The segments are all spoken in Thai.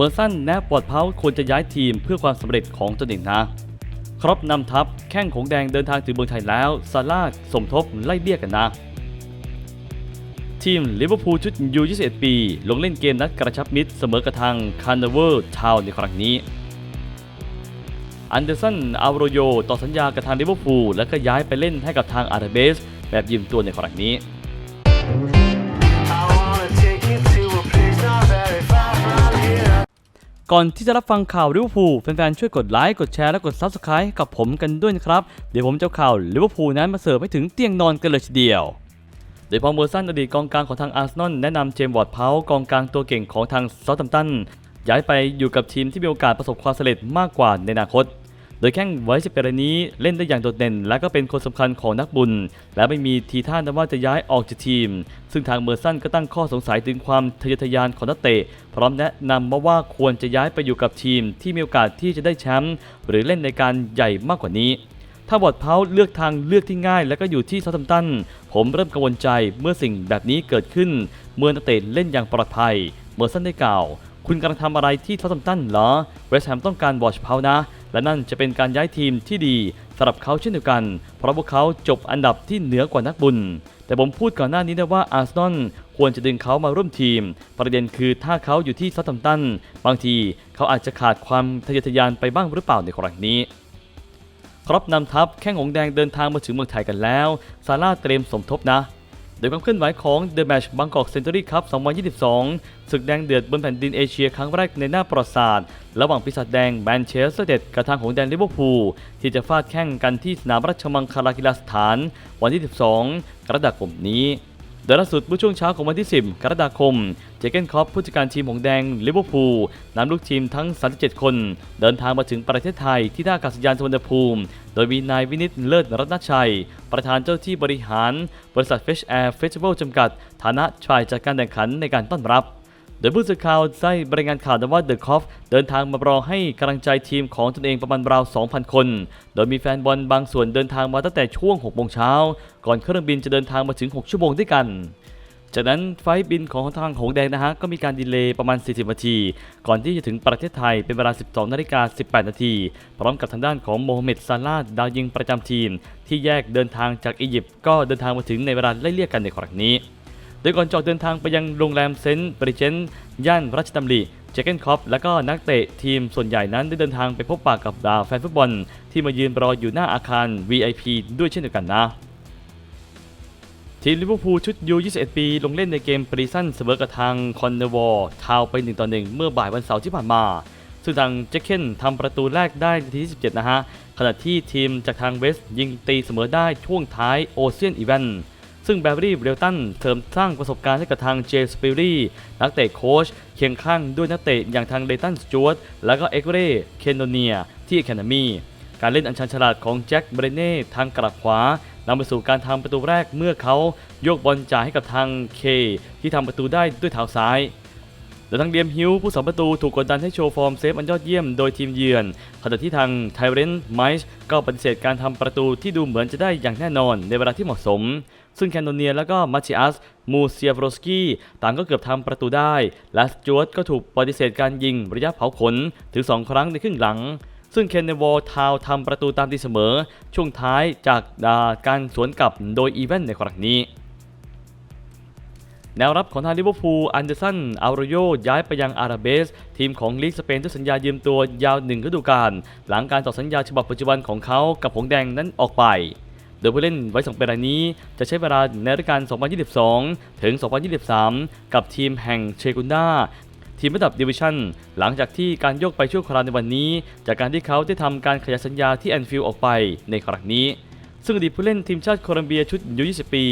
เมอร์สันแนะปอดเพาควรจะย้ายทีมเพื่อความสำเร็จของตนเองนะครบนำทัพแข้งของแดงเดินทางถึงเมืองไทยแล้วซาร่าสมทบไล่เบี้ยกันนะ ทีมลิเวอร์พูลชุดยู21 ปี ลงเล่นเกมนัดกระชับมิตรเสมอกับทางคานเวอร์ทาวในครั้งนี้ อันเดอร์สันอาโรโย ต่อสัญญากับทางลิเวอร์พูลและก็ย้ายไปเล่นให้กับทางอาร์เบส แบบยืมตัวในครั้งนี้ ก่อนที่จะรับฟังข่าวลิเวอร์พูลแฟนๆช่วยกดไลค์กดแชร์และกดซับสไคร b ์กับผมกันด้วยนะครับ เดี๋ยวผมจะข่าวลิเวอร์พูลนั้นมาเสิร์ฟให้ถึงเตียงนอนกันเลยทีเดียวโดยพอเมอร์สันอดีตกองกลางของทางอาร์เซนอลแนะนำเจมส์วอร์ดเพากองกลางตัวเก่งของทางเซาท์แฮมป์ตันย้ายไปอยู่กับทีมที่มีโอกาสประสบความสำเร็จมากกว่าในอนาคต โดยแข้งไว้สิบเปรนี้เล่นได้อย่างโดดเด่น และก็เป็นคนสำคัญของนักบุญ และไม่มีทีท่าว่าจะย้ายออกจากทีม ซึ่งทางเมอร์สันก็ตั้งข้อสงสัยถึงความทะเยอทะยานของนักเตะ พร้อมแนะนำมาว่าควรจะย้ายไปอยู่กับทีม ที่มีโอกาสที่จะได้แชมป์หรือเล่นในการใหญ่มากกว่านี้ถ้าบอดเพาเลือกทางเลือกที่ง่าย และก็อยู่ที่ซาตัมตัน ผมเริ่มกังวลใจเมื่อสิ่งแบบนี้เกิดขึ้น เมื่อนักเตะเล่นอย่างปลอดภัย เมอร์สันได้กล่าว คุณกำลังทำอะไรที่ซาตัมตันเหรอ เวสต์แฮมต้องการบอชเพานะ และนั่นจะเป็นการย้ายทีมที่ดีสำหรับเขาเช่นเดียวกัน เพราะพวกเขาจบอันดับที่เหนือกว่านักบุญ แต่ผมพูดก่อนหน้านี้นะว่าอาร์เซนอลควรจะดึงเขามาร่วมทีม ประเด็นคือถ้าเขาอยู่ที่ซาตัมตัน บางทีเขาอาจจะขาดความทะเยอทะยานไปบ้างหรือเปล่าในครั้งนี้ครับนำทัพแข้งหงแดงเดินทางมาถึงเมืองไทยกันแล้ว ซาร่าเตรียมสมทบนะ โดยความเคลื่อนไหวของ The Match Bangkok Century Cup 2022 ศึกแดงเดือดบนแผ่นดินเอเชียครั้งแรกในหน้าประวัติศาสตร์ ระหว่างปีศาจแดงแมนเชสเตอร์เดดกับทางหงแดงลิเวอร์พูลที่จะฟาดแข่งกันที่สนามราชมังคลากีฬาสถาน วันที่ 12 กรกฎาคมนี้ โดยล่าสุดเมื่อช่วงเช้าของวันที่ 10 กรกฎาคม เจเกนคอปผู้จัดการทีมหงแดงลิเวอร์พูลนำลูกทีมทั้ง 37 คน เดินทางมาถึงประเทศไทยที่ท่าอากาศยานสุวรรณภูมิ โดยมีนายวินิตเลิศรัตนชัย ประธานเจ้าที่บริหาร บริษัทเฟชแอร์เฟสติวัลจำกัด ฐานะชายจัดการแข่งขันในการต้อนรับ โดยผู้สื่อข่าวได้บรายงานข่าวว่าเดอะคอฟเดินทางมารอให้กำลังใจทีมของตนเองประมาณราว 2,000 คน โดยมีแฟนบอลบางส่วนเดินทางมาตั้งแต่ช่วง 6 โมงเช้า ก่อนเครื่องบินจะเดินทางมาถึง 6 ชั่วโมงด้วยกัน จากนั้นไฟบินของทางหงแดงนะฮะก็มีการดีเลย์ประมาณ 40 นาที ก่อนที่จะถึงประเทศไทยเป็นเวลา 12 นาฬิกา 18 นาที พร้อมกับทางด้านของโมฮัมเหม็ดซาลาดาวยิงประจำทีม ที่แยกเดินทางจากอียิปต์ก็เดินทางมาถึงในเวลาไล่เลี่ยกันในครั้งนี้ โดยก่อนจะออกเดินทางไปยังโรงแรมเซนต์บริเจนย่านรัชดำริเจเกนคอปและก็นักเตะทีมส่วนใหญ่นั้นได้เดินทางไปพบปะกับดาวแฟนฟุตบอล ที่มายืนรออยู่หน้าอาคาร VIP ด้วยเช่นเดียวกันนะทีมลิเวอร์พูลชุดยู 21 ปี ลงเล่นในเกมปรีซันเสมอกับทางคอนเนวอร์ทาวไป 1 ต่อ 1 เมื่อบ่ายวันเสาร์ที่ผ่านมา ซึ่งทางเจคเคนทำประตูแรกได้นาทีที่ 17 นะฮะ ขณะที่ทีมจากทางเวสต์ยิงตีเสมอได้ช่วงท้ายโอเซียนอีเวนต์ ซึ่งแบร์รี่เบลตันเสริมสร้างประสบการณ์ให้กับทางเจสปิรี่นักเตะโค้ชเคียงข้างด้วยนักเตะอย่างทางเลตันสจวตและก็เอ็กเรเคนโดเนียที่แคนามีการเล่นอันชันฉลาดของแจ็คเบรเน่ทางกลับขวานำไปสู่การทำประตูแรกเมื่อเขาโยกบอลจ่ายให้กับทางเค ที่ทำประตูได้ด้วยเท้าซ้าย โดยทางเดียมฮิวผู้สาประตูถูกกดดันให้โชว์ฟอร์มเซฟอันยอดเยี่ยมโดยทีมเยือน ขณะที่ทางไทเรนไมส์ก็ปฏิเสธการทำประตูที่ดูเหมือนจะได้อย่างแน่นอนในเวลาที่เหมาะสม ซึ่งแคนโดเนียและก็มาชิอัสมูเซียฟโรสกี้ต่างก็เกือบทำประตูได้ และสจวตก็ถูกปฏิเสธการยิงระยะเผาขนถึง 2 ครั้งในครึ่งหลังซึ่งเคนเนวอลทาวทำประตูตามตีเสมอ ช่วงท้ายจากดาการสวนกลับโดยอีเวนต์ในครั้งนี้ แนวรับของทางลิเวอร์พูลอันเดอร์สันอาโรโยย้ายไปยังอาราเบส ทีมของลีกสเปนด้วยสัญญายืมตัวยาวหนึ่งฤดูกาลหลังการต่อสัญญาฉบับปัจจุบันของเขากับหงแดงนั้นออกไป โดยผู้เล่นไว้สองปีรายนี้จะใช้เวลาในฤดูกาล 2022 ถึง 2023 กับทีมแห่งเชกุนดาทีมระดับดิวิชั่นหลังจากที่การโยกไปชั่วคราวในวันนี้ จากการที่เขาได้ทำการขยายสัญญาที่แอนฟิลด์ออกไปในครั้งนี้ ซึ่งอดีตผู้เล่นทีมชาติโคลอมเบียชุดยู20 ปี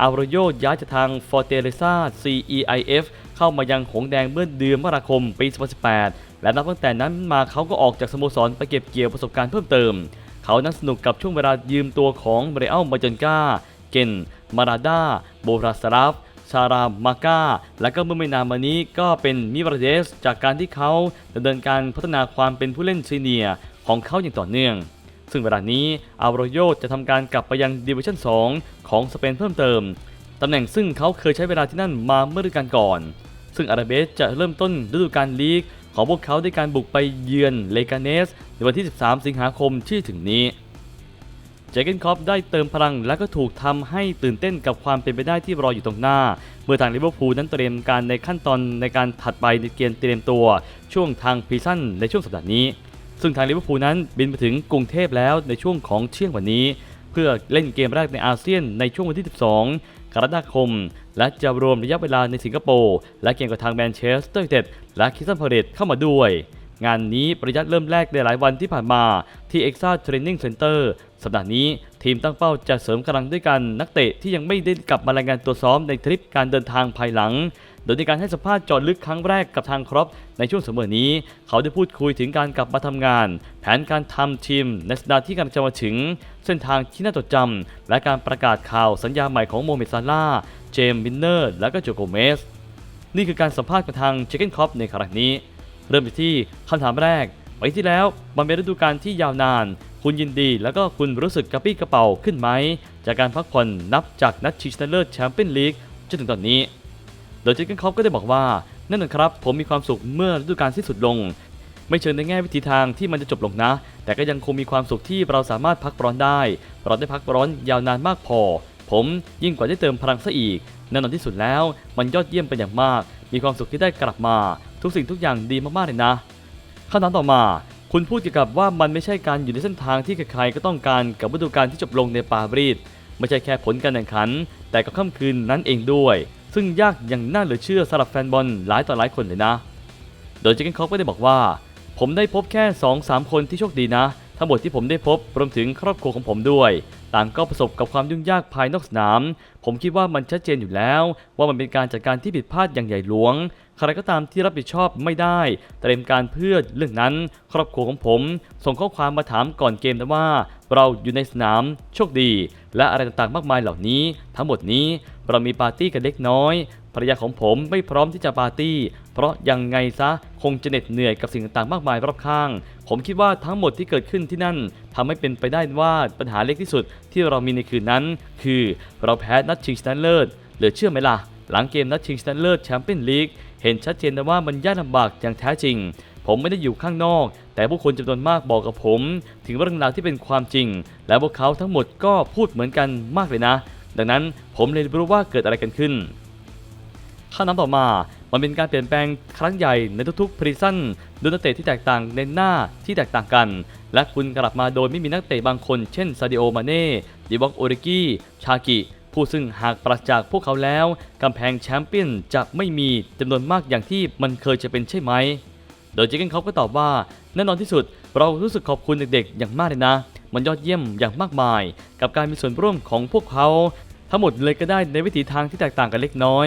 อาโรโยย้ายจากทางฟอร์เตเรซา CEIF เข้ามายังหงแดงเมื่อเดือนมกราคมปี 2018 และนับตั้งแต่นั้นมาเขาก็ออกจากสโมสรไปเก็บเกี่ยวประสบการณ์เพิ่มเติม เขานั้นสนุกกับช่วงเวลายืมตัวของเบรอัลมาจนกาเกนมาราดาโบราสราฟชารามาก้า และก็เมื่อไม่นานมานี้ก็เป็นมิวราเดส จากการที่เขาดำเนินการพัฒนาความเป็นผู้เล่นซีเนียของเขาอย่างต่อเนื่อง ซึ่งเวลานี้อาโรโยจะทำการกลับไปยังดิวิชั่น 2 ของสเปนเพิ่มเติม ตำแหน่งซึ่งเขาเคยใช้เวลาที่นั่นมาเมื่อฤดูกาลก่อน ซึ่งอาราเบสจะเริ่มต้นฤดูกาลลีกของพวกเขาด้วยการบุกไปเยือนเลกาเนส ในวันที่ 13 สิงหาคมที่ถึงนี้เจเกนคอปได้เติมพลังและก็ถูกทำให้ตื่นเต้นกับความเป็นไปได้ที่รออยู่ตรงหน้า เมื่อทางลิเวอร์พูลนั้นเตรียมการในขั้นตอนในการถัดไปในเกมเตรียมตัว ช่วงทางพรีซันในช่วงสัปดาห์นี้ ซึ่งทางลิเวอร์พูลนั้นบินไปถึงกรุงเทพแล้วในช่วงของเที่ยงวันนี้ เพื่อเล่นเกมแรกในอาเซียนในช่วงวันที่ 12 กรกฎาคม และจะรวมระยะเวลาในสิงคโปร์และเกมกับทางแมนเชสเตอร์ยูไนเต็ดและคิสตันพาเลตเข้ามาด้วยงานนี้ประยัดเริ่มแรกในหลายวันที่ผ่านมาที่ Exa Training Center สัปดาห์นี้ทีมตั้งเป้าจะเสริมกำลังด้วยกันนักเตะที่ยังไม่ได้กลับมารายงานตัวซ้อมในทริปการเดินทางภายหลัง โดยในการให้สัมภาษณ์จอดลึกครั้งแรกกับทางครอปในช่วงเสมอนี้ เขาได้พูดคุยถึงการกลับมาทำงาน แผนการทำทีมในสัปดาห์ที่กำลังจะมาถึง เส้นทางที่น่าจดจำและการประกาศข่าวสัญญาใหม่ของโมเมซาร่าเจมส์วินเนอร์ และก็โจโกเมส นี่คือการสัมภาษณ์กับทางเจเกนครอปในครั้งนี้ เริ่มไปที่คำถามแรกปีที่แล้วมันเป็นฤดูกาลที่ยาวนาน คุณยินดีแล้วก็คุณรู้สึกกระปี้กระเป๋าขึ้นไหม จากการพักผ่อนนับจากนัดชิงชนะเลิศแชมเปี้ยนลีกจนถึงตอนนี้ โดยเจเกนคอปก็ได้บอกว่าแน่นอนครับ ผมมีความสุขเมื่อฤดูกาลสิ้นสุดลง ไม่เชิงในแง่วิธีทางที่มันจะจบลงนะ แต่ก็ยังคงมีความสุขที่เราสามารถพักร้อนได้ เราได้พักร้อนยาวนานมากพอ ผมยิ่งกว่าได้เติมพลังซะอีกแน่นอนที่สุดแล้ว มันยอดเยี่ยมเป็นอย่างมาก มีความสุขที่ได้กลับมา ทุกสิ่งทุกอย่างดีมากๆเลยนะคำถามต่อมา คุณพูดเกี่ยวกับว่ามันไม่ใช่การอยู่ในเส้นทางที่ใครๆก็ต้องการกับฤดูกาลที่จบลงในปารีสไม่ใช่แค่ผลการแข่งขัน แต่กับค่ำคืนนั้นเองด้วย ซึ่งยากอย่างน่าเหลือเชื่อสำหรับแฟนบอลหลายต่อหลายคนเลยนะ โดยเจคเกนคอปก็ได้บอกว่า ผมได้พบแค่ 2-3 คนที่โชคดีนะ ทั้งหมดที่ผมได้พบรวมถึงครอบครัวของผมด้วย ต่างก็ประสบกับความยุ่งยากภายนอกสนาม ผมคิดว่ามันชัดเจนอยู่แล้ว ว่ามันเป็นการจัดการที่ผิดพลาดอย่างใหญ่หลวง ใครก็ตามที่รับผิดชอบไม่ได้ เตรียมการเพื่อเรื่องนั้น ครอบครัวของผม ส่งข้อความมาถามก่อนเกมนะว่า เราอยู่ในสนามโชคดี และอะไรต่างๆมากมายเหล่านี้ ทั้งหมดนี้เรามีปาร์ตี้กันเล็กน้อยภรรยาของผมไม่พร้อมที่จะปาร์ตี้ เพราะยังไงซะคงจะเหน็ดเหนื่อยกับสิ่งต่างๆมากมายรอบข้าง ผมคิดว่าทั้งหมดที่เกิดขึ้นที่นั่นทำให้เป็นไปได้ว่าปัญหาเล็กที่สุดที่เรามีในคืนนั้น คือเราแพ้นัดชิงชนะเลิศเหลือเชื่อไหมล่ะ หลังเกมนัดชิงชนะเลิศแชมเปี้ยนลีก เห็นชัดเจนนะว่ามันยากลำบากอย่างแท้จริง ผมไม่ได้อยู่ข้างนอก แต่ผู้คนจำนวนมากบอกกับผม ถึงเรื่องราวที่เป็นความจริง และพวกเขาทั้งหมดก็พูดเหมือนกันมากเลยนะ ดังนั้นผมเลยรู้ว่าเกิดอะไรกันขึ้นข้าน้ำต่อมา มันเป็นการเปลี่ยนแปลงครั้งใหญ่ในทุกๆพรีซันโดยนักเตะที่แตกต่างในหน้าที่แตกต่างกัน และคุณกลับมาโดยไม่มีนักเตะบางคน เช่นซาดิโอ มาเน่ดิบอกโอริกี้ ชากิ ผู้ซึ่งหากปราศจากพวกเขาแล้ว กำแพงแชมเปี้ยนจะไม่มีจำนวนมากอย่างที่มันเคยจะเป็นใช่ไหม โดยเจเกนคอปก็ตอบว่าแน่นอนที่สุดเรารู้สึกขอบคุณเด็กๆ อย่างมากเลยนะ มันยอดเยี่ยมอย่างมากมาย กับการมีส่วนร่วมของพวกเขา ทั้งหมดเลยก็ได้ในวิถีทางที่แตกต่างกันเล็กน้อย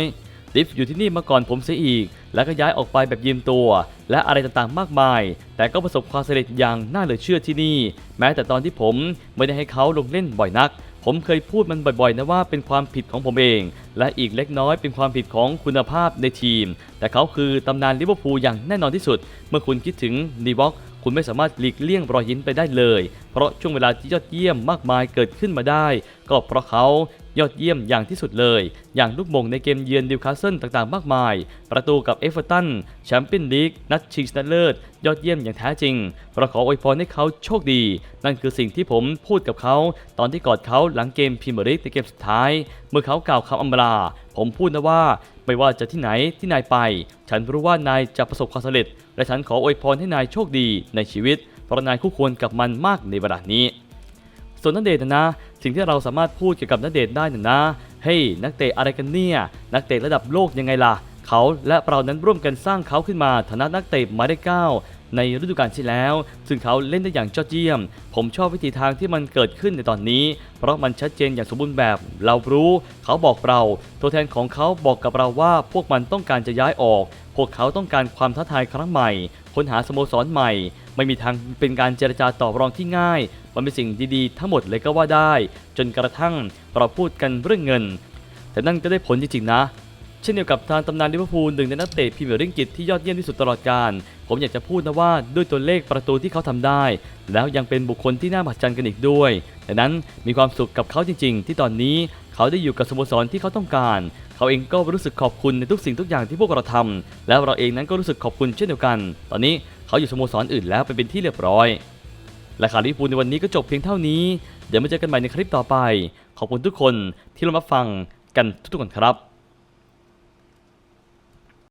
ดิฟอยู่ที่นี่มาก่อนผมเสียอีก แล้วก็ย้ายออกไปแบบยืมตัว และอะไรต่างๆมากมาย แต่ก็ประสบความสำเร็จอย่างน่าเหลือเชื่อที่นี่ แม้แต่ตอนที่ผมไม่ได้ให้เขาลงเล่นบ่อยนัก ผมเคยพูดมันบ่อยๆนะว่าเป็นความผิดของผมเอง และอีกเล็กน้อยเป็นความผิดของคุณภาพในทีม แต่เขาคือตำนานลิเวอร์พูลอย่างแน่นอนที่สุด เมื่อคุณคิดถึงนีบ็อกคุณไม่สามารถหลีกเลี่ยงรอยยิ้มไปได้เลย เพราะช่วงเวลาที่ยอดเยี่ยมมากมายเกิดขึ้นมาได้ ก็เพราะเขา ยอดเยี่ยมอย่างที่สุดเลย อย่างลูกมงในเกมเยือนดิวคาสเซิลต่างๆ มากมาย ประตูกับเอฟเวอร์ตันแชมเปี้ยนลีกนัดชิงชนะเลิศ ยอดเยี่ยมอย่างแท้จริงเราขออวยพรให้เขาโชคดี นั่นคือสิ่งที่ผมพูดกับเขา ตอนที่กอดเขาหลังเกมพรีเมียร์ลีกในเกมสุดท้าย เมื่อเขากล่าวคำอำลาผมพูดนะว่าไม่ว่าจะที่ไหนที่นายไป ฉันรู้ว่านายจะประสบความสำเร็จ และฉันขออวยพรให้นายโชคดีในชีวิตเพราะนายคู่ควรกับมันมากในเวลานี้ส่วนนักเดทนะนะ สิ่งที่เราสามารถพูดเกี่ยวกับนักเดทได้นะนะ เฮ้ยนักเตะอะไรกันเนี่ย นักเตะระดับโลกยังไงล่ะ เขาและเรานั้นร่วมกันสร้างเขาขึ้นมาฐานะนักเตะหมายเลขเก้าในฤดูกาลที่แล้ว ซึ่งเขาเล่นได้อย่างยอดเยี่ยม ผมชอบวิธีทางที่มันเกิดขึ้นในตอนนี้ เพราะมันชัดเจนอย่างสมบูรณ์แบบ เรารู้ เขาบอกเรา ตัวแทนของเขาบอกกับเราว่าพวกมันต้องการจะย้ายออก พวกเขาต้องการความท้าทายครั้งใหม่ ค้นหาสโมสรใหม่ ไม่มีทางเป็นการเจรจาต่อรองที่ง่าย มันเป็นสิ่งดีๆทั้งหมดเลยก็ว่าได้ จนกระทั่งเราพูดกันเรื่องเงิน แต่นั่นก็ได้ผลจริงๆนะ เช่นเดียวกับทางตำนานลิเวอร์พูลหนึ่งในนักเตะพรีเมียร์ลีกอังกฤษที่ยอดเยี่ยมที่สุดตลอดกาลผมอยากจะพูดนะว่าด้วยตัวเลขประตูที่เขาทำได้ แล้วยังเป็นบุคคลที่น่ามหัศจรรย์กันอีกด้วยดังนั้นมีความสุขกับเขาจริง ๆ ที่ตอนนี้เขาได้อยู่กับสโมสรที่เขาต้องการ เขาเองก็รู้สึกขอบคุณในทุกสิ่งทุกอย่างที่พวกเราทำแล้วเราเองนั้นก็รู้สึกขอบคุณเช่นเดียวกัน ตอนนี้เขาอยู่สโมสรอื่นแล้วไปเป็นที่เรียบร้อย และข่าวลิเวอร์พูลในวันนี้ก็จบเพียงเท่านี้ เดี๋ยวมาเจอกันใหม่ในคลิปต่อไป ขอบคุณทุกคนที่เรามาฟังกันทุกๆคนครับ